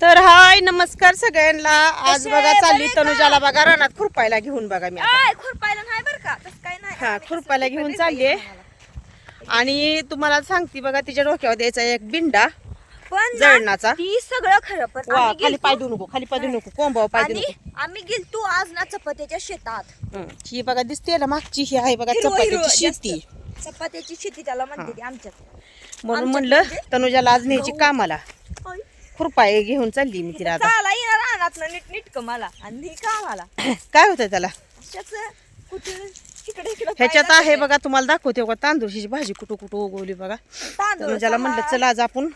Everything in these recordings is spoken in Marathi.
तर हाय नमस्कार सगळ्यांना आज बघा? चालली बरे का? तनुजाला बघा रानात खुरपायला घेऊन बघा मी आता. आय खुरपायला नाही बरं का तसं काय नाही हा आम्ही खुरपायला तसं घेऊन आम्हाला. आणि तुम्हाला सांगते बघा तिच्या डोक्यावर द्यायचा एक बिंडा पण ना, जळणाचा. ती सगळं खरं पण वा आम्ही खाली गेलतो- पाय देऊ नको खाली पाय देऊ नको कोंबाव पाय देऊ आणि नको आम्ही गेलतो आज ना चपात्याच्या शेतात हं. ही बघा दिसते ना मागची ही आहे बघा हिरवं- हिरवं चपात्याची जास्त. शेती चपात्याची शेती त्याला म्हणते ती आमच्यात म्हणून म्हणलं म्हणजे? तनुजाला आज न्यायची गहू. कामाला. खुरपाय घेऊन चालली मी तिला आता. चाला येणार रानात नीट नीटक मला. आणि ही का मला काय होतं त्याला? अशाच कुठे? इकडे इकडे ह्याच्यात आहे. बघा तुम्हाला दाखवते बघा तांदूळशी भाजी कुठं कुठं उगवली बघा. तांदूळ सहा. म्हणलं चला आज आपण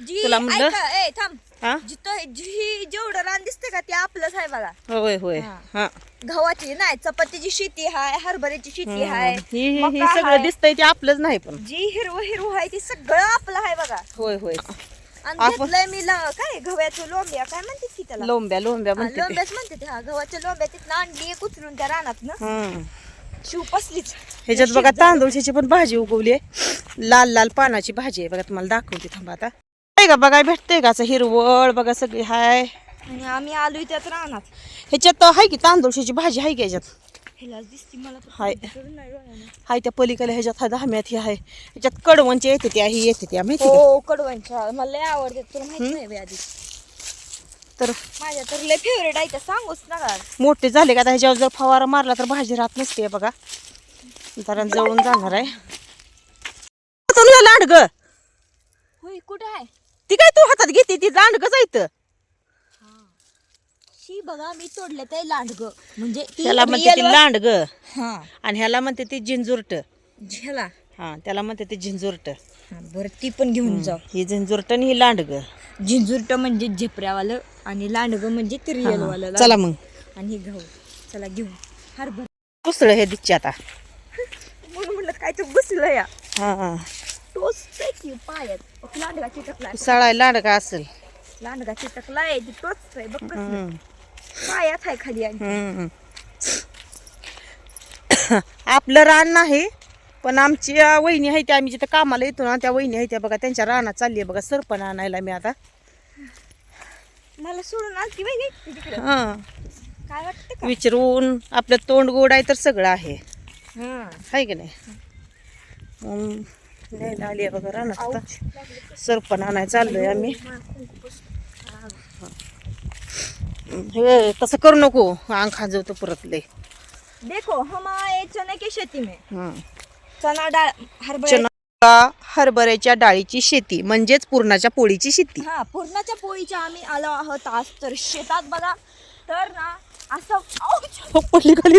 जी तुला म्हणलं? ऐका, ए थांब. हा? जिथं जी जेवढं रान दिसते का ते आपलंच आहे बघा. होय होय हा. हा. गव्हाची नाही चपातीची शेती हाय हरभऱ्याची शेती हाय ही ही- ही मका सगळं हाय. दिसतंय ते आपलंच नाही पण. जी हिरवं हिरवं आहे ती सगळं आपलं आहे बघा. होय होय. आणि आपण- घेतलंय मी ल- काय गव्हाचं लोंब्या काय म्हणते की त्याला? लोंब्या लोंब्या हा, म्हणते ते. लोंब्याच म्हणते ते. हा गव्हाच्या लोंब्या तिथं आणली एक उचलून त्या रानात ना. हं. शिव पसलीच. ह्याच्यात बघा तांदूळची पण भाजी उगवली आहे. लाल लाल पानाची भाजी आहे. बघा तुम्हाला दाखवते थांबा आता. आहे का बघा भेटते का असं हिरवळ बघा सगळी हाय. आणि आम्ही आलोय त्यात रानात. ह्याच्यात आहे की तांदूळशी भाजी आहे की ह्याच्यात? हाय. त्या पलीकडे ह्याच्यात हा दहाम्यात ही आहे. ह्याच्यात कडवणची येते त्या ही येते त्या माहिती का? हो कडवांच्या मला लय आवडते तुला माहीत नाही आधी. तर माझ्या तर लय फेवरेट आहे त्या सांगूच नका. मोठे झाले का आता ह्याच्यावर जर फवारा मारला तर भाजी राहत नसते बघा. जरा जळून जाणार आहे. तनुजा लांड ग होय कुठं आहे? ती काय तू हातात घेते ती लांड ग जायचं शी बघा मी तोडले ते लांडग. म्हणजे ती त्याला म्हणते real ती वर- लांड ग हा. आणि ह्याला म्हणते ती झिंजुरट. झेला हा त्याला म्हणते ती झिंजुरट. हा, बरं ती पण घेऊन जाऊ. ही झिंजुरट आणि ही लांड ग झिंजुरट म्हणजे झेपऱ्यावालं आणि लांडग म्हणजे ते रिअल वालं चला मग. आणि हे गहू चला घेऊ. हरभर कुसळ हे दिच्छे आता. म्हणून म्हणलं काय तर बसलं या. हा टोचतंय की पायात. लांडगा चिटकलाय. सळाय लांड का असेल. लांडगा चिटकलाय ती टोचतंय. बघ हम्म. पायात आहे खाली आणि हम्म. आपलं रान नाही पण आमची अं, वहिनी आहे त्या आम्ही जिथं कामाला येतो ना त्या वहिनी आहे त्या बघा त्यांच्या रानात चालली आहे बघा सरपण आणायला मी आता. मला सोडून आलती बाई नी तिकडे. हा. काय वाटतं का? विचारून आपलं तोंड गोड आहे तर सगळं आहे. हा. आहे की नाही? म्हणून न्यायला आली आहे बघा रानात आता. सरपण आणायला चाललोय आम्ही. हे तसं करू नको अंग खाजवतो परत लय देखो हमारे चने की शेती में हं. चना डाळ हरभरा चना हरभऱ्याच्या डाळीची शेती म्हणजेच पुरणाच्या पोळीची शेती हा पूर्णाच्या पोळीच्या आम्ही आलो आहोत आज तर शेतात बघा तर ना असं आऊच. हो, पडली खाली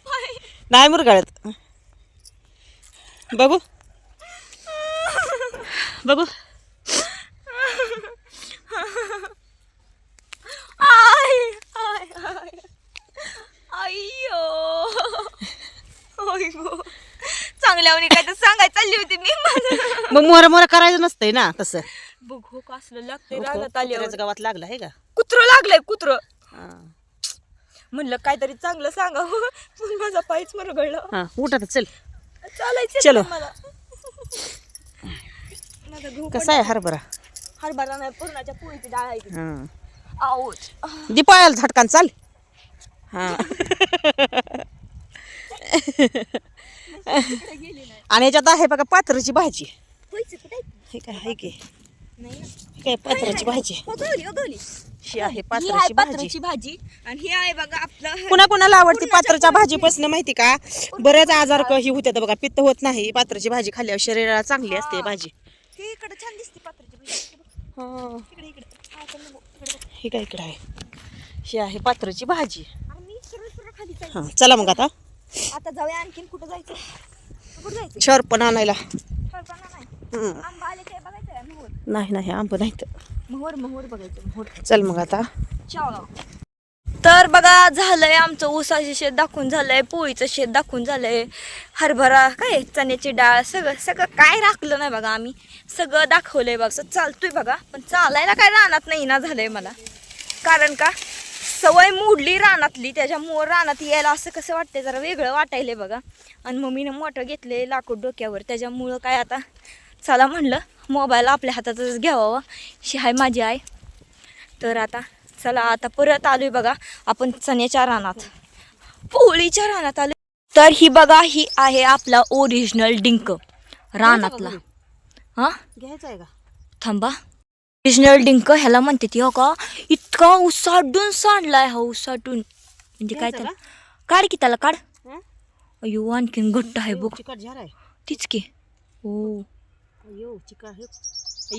पाय. नाही मुरगाळत बघू बघू. चांगल्यावनी काय तर सांगायला चालली होती मी माझं. मग मोरा मोरा करायचं नसतंय ना तसं. बघ हो कसलं लागतंय रानात आल्यावर. कुत्र्याचं गावात लागलं आहे का? कुत्र लागलंय कुत्र. हा. म्हणलं काहीतरी चांगलं सांगावं. पण माझा पायच मरगळलं. हा उठा तर चल. चलो. कसा आहे हरभरा? हरभरा नाही पूर्णाच्या पोळीची डाळ आहे ती. हा. आऊच. दीपायाला झटकान चाल. हा. आणि याच्यात आहे बघा पात्राची भाजी. कुठे? हे काय आहे की? काय पात्राची भाजी. ही आहे ही आहे पात्राची भाजी. भाजी आणि ही आहे बघा आपलं कुणा कुणाला आवडती पात्राच्या भाजीपासून माहिती का? बरेच आजार क- ही होत्यात बघा पित्त होत नाही. पात्राची भाजी खाल्ल्यावर शरीराला चांगली असते भाजी. ही इकडे छान दिसते पात्राची भाजी. हा. हा. हे काय इकडे आहे? ही आहे पात्राची भाजी. हा चला मग आता. आता जाऊया आणखीन कुठं जायचं? कुठं जायचं? पण आणायला. नाही नाही आंब नाही तर. मोहर मोहर बघायचं मोहर. चल मग आता. चाव तर बघा झालंय आमचं ऊसाचं शेत दाखवून झालंय पोळीचं शेत दाखवून झालंय. हरभरा काय चण्याची डाळ सगळं सगळं काय राखलं नाही बघा आम्ही. सगळं दाखवलंय बघा. चालतोय बघा पण चालायला काय रानात नाही ना झालंय मला. कारण का सवय मोडली रानातली त्याच्यामुळं रानात यायला असं कसं वाटतंय जरा वेगळं वाटायलंय बघा. आणि मम्मीनं मोठं घेतले लाकूड डोक्यावर त्याच्यामुळं काय आता चला म्हणलं. मोबाईल आपल्या हातातच घ्यावा. शी आहे माझी आई. तर आता चला आता परत आलोय बघा. आपण चण्याच्या रानात. पोळीच्या रानात आलो तर ही बघा ही आहे आपला ओरिजिनल डिंक. रानातला. हा? घ्यायचं आहे का? थांबा. ओरिजिनल डिंक ह्याला म्हणते ती हो का? इतका उसाडून सांडलाय हा उसाटून. म्हणजे काय त्याला? काढ की त्याला काढ? अयो आणखीन घट्ट आहे बघ. तीच की. हो अयो चिकट आहे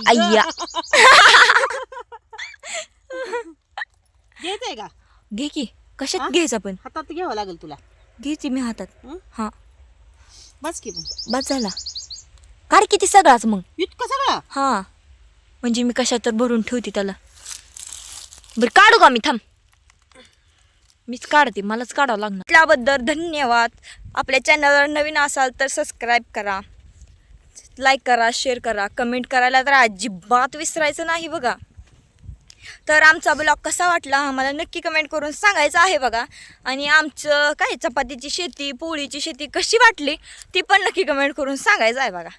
अय्या घ्यायचं आहे का घे की हा? कशात घ्यायचं पण हातात घ्यावं लागेल तुला घ्यायची मी हातात हं? हा बस की मग बस झाला काढ किती सगळाच मग इतकं सगळं हा म्हणजे मी कशात तर भरून ठेवते त्याला बरं काढू का मी थांब मीच काढते मलाच काढावं लागणार त्याबद्दल धन्यवाद आपल्या चॅनलवर नवीन असाल तर सबस्क्राईब करा लाईक करा शेअर करा कमेंट करायला तर अजिबात विसरायचं नाही बघा. तर आमचा ब्लॉग कसा वाटला आम्हाला नक्की कमेंट करून सांगायचं आहे बघा. आणि आमचं काय चपातीची शेती पोळीची शेती कशी वाटली ती पण नक्की कमेंट करून सांगायचं आहे बघा.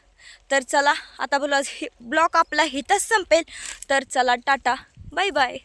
तर चला आता ब्लॉग ब्लॉग आपला हितच संपेल. तर चला टाटा. Bye bye